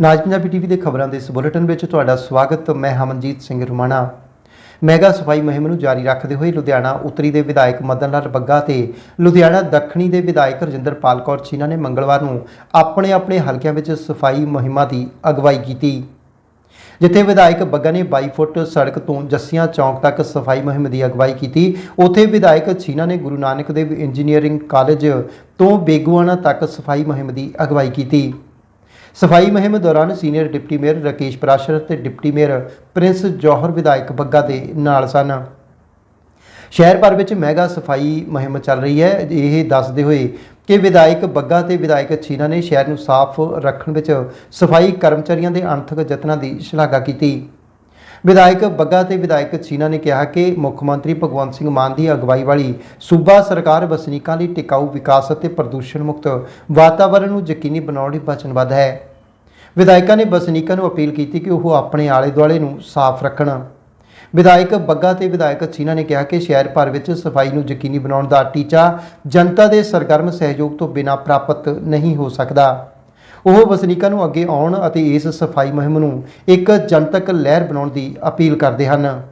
ਨਾਜ Punjabi TV ਦੇ ਖਬਰਾਂ ਦੇ ਇਸ ਬੁਲੇਟਿਨ ਵਿੱਚ ਤੁਹਾਡਾ ਸਵਾਗਤ, ਮੈਂ ਹਮਨਜੀਤ ਸਿੰਘ ਰੁਮਾਣਾ। ਮੈਗਾ ਸਫ਼ਾਈ ਮੁਹਿੰਮ ਨੂੰ ਜਾਰੀ ਰੱਖਦੇ ਹੋਏ ਲੁਧਿਆਣਾ ਉੱਤਰੀ ਦੇ ਵਿਧਾਇਕ ਮਦਨ ਲਾਲ ਬੱਗਾ ਤੇ ਲੁਧਿਆਣਾ ਦੱਖਣੀ ਦੇ ਵਿਧਾਇਕ ਰਜਿੰਦਰਪਾਲ ਕੌਰ ਚੀਨਾ ਨੇ ਮੰਗਲਵਾਰ ਨੂੰ ਆਪਣੇ ਆਪਣੇ ਹਲਕਿਆਂ ਵਿੱਚ ਸਫ਼ਾਈ ਮੁਹਿੰਮਾਂ ਦੀ ਅਗਵਾਈ ਕੀਤੀ। ਜਿੱਥੇ ਵਿਧਾਇਕ ਬੱਗਾ ਨੇ 22 ਫੁੱਟ ਸੜਕ ਤੋਂ ਜੱਸੀਆਂ ਚੌਂਕ ਤੱਕ ਸਫ਼ਾਈ ਮੁਹਿੰਮ ਦੀ ਅਗਵਾਈ ਕੀਤੀ, ਉੱਥੇ ਵਿਧਾਇਕ ਛੀਨਾ ਨੇ ਗੁਰੂ ਨਾਨਕ ਦੇਵ ਇੰਜੀਨੀਅਰਿੰਗ ਕਾਲਜ ਤੋਂ ਬੇਗੂਆਣਾ ਤੱਕ ਸਫ਼ਾਈ ਮੁਹਿੰਮ ਦੀ ਅਗਵਾਈ ਕੀਤੀ। ਸਫ਼ਾਈ ਮੁਹਿੰਮ ਦੌਰਾਨ senior deputy mayor Rakesh Prashar ਅਤੇ ਡਿਪਟੀ ਮੇਅਰ ਪ੍ਰਿੰਸ ਜੌਹਰ ਵਿਧਾਇਕ ਬੱਗਾ ਦੇ ਨਾਲ ਸਨ। ਸ਼ਹਿਰ ਭਰ ਵਿੱਚ ਮੈਗਾ ਸਫ਼ਾਈ ਮੁਹਿੰਮ ਚੱਲ ਰਹੀ ਹੈ। ਇਹ ਦੱਸਦੇ ਹੋਏ ਕਿ ਵਿਧਾਇਕ ਬੱਗਾ ਤੇ ਵਿਧਾਇਕ ਛੀਨਾ ਨੇ ਸ਼ਹਿਰ ਨੂੰ ਸਾਫ਼ ਰੱਖਣ ਵਿੱਚ ਸਫ਼ਾਈ ਕਰਮਚਾਰੀਆਂ ਦੇ ਅਣਥਕ ਯਤਨਾਂ ਦੀ ਸ਼ਲਾਘਾ ਕੀਤੀ। ਵਿਧਾਇਕ ਬੱਗਾ ਤੇ ਵਿਧਾਇਕ ਛੀਨਾ ਨੇ ਕਿਹਾ ਕਿ ਮੁੱਖ ਮੰਤਰੀ ਭਗਵੰਤ ਸਿੰਘ ਮਾਨ ਦੀ ਅਗਵਾਈ ਵਾਲੀ ਸੂਬਾ ਸਰਕਾਰ ਵਸਨੀਕਾਂ ਲਈ ਟਿਕਾਊ ਵਿਕਾਸ ਅਤੇ ਪ੍ਰਦੂਸ਼ਣ ਮੁਕਤ ਵਾਤਾਵਰਣ ਨੂੰ ਯਕੀਨੀ ਬਣਾਉਣ ਲਈ ਵਚਨਬੱਧ ਹੈ। ਵਿਧਾਇਕਾਂ ਨੇ ਵਸਨੀਕਾਂ ਨੂੰ ਅਪੀਲ ਕੀਤੀ ਕਿ ਉਹ ਆਪਣੇ ਆਲੇ ਦੁਆਲੇ ਨੂੰ ਸਾਫ਼ ਰੱਖਣ। ਵਿਧਾਇਕ ਬੱਗਾ ਤੇ ਵਿਧਾਇਕ ਛੀਨਾ ਨੇ ਕਿਹਾ ਕਿ ਸ਼ਹਿਰ ਭਰ ਵਿੱਚ ਸਫ਼ਾਈ ਨੂੰ ਯਕੀਨੀ ਬਣਾਉਣ ਦਾ ਟੀਚਾ ਜਨਤਾ ਦੇ ਸਰਗਰਮ ਸਹਿਯੋਗ ਤੋਂ ਬਿਨਾਂ ਪ੍ਰਾਪਤ ਨਹੀਂ ਹੋ ਸਕਦਾ। ਉਹ ਵਸਨੀਕਾਂ ਨੂੰ ਅੱਗੇ ਆਉਣ ਅਤੇ ਇਸ ਸਫ਼ਾਈ ਮੁਹਿੰਮ ਨੂੰ ਇੱਕ ਜਨਤਕ ਲਹਿਰ ਬਣਾਉਣ ਦੀ ਅਪੀਲ ਕਰਦੇ ਹਨ।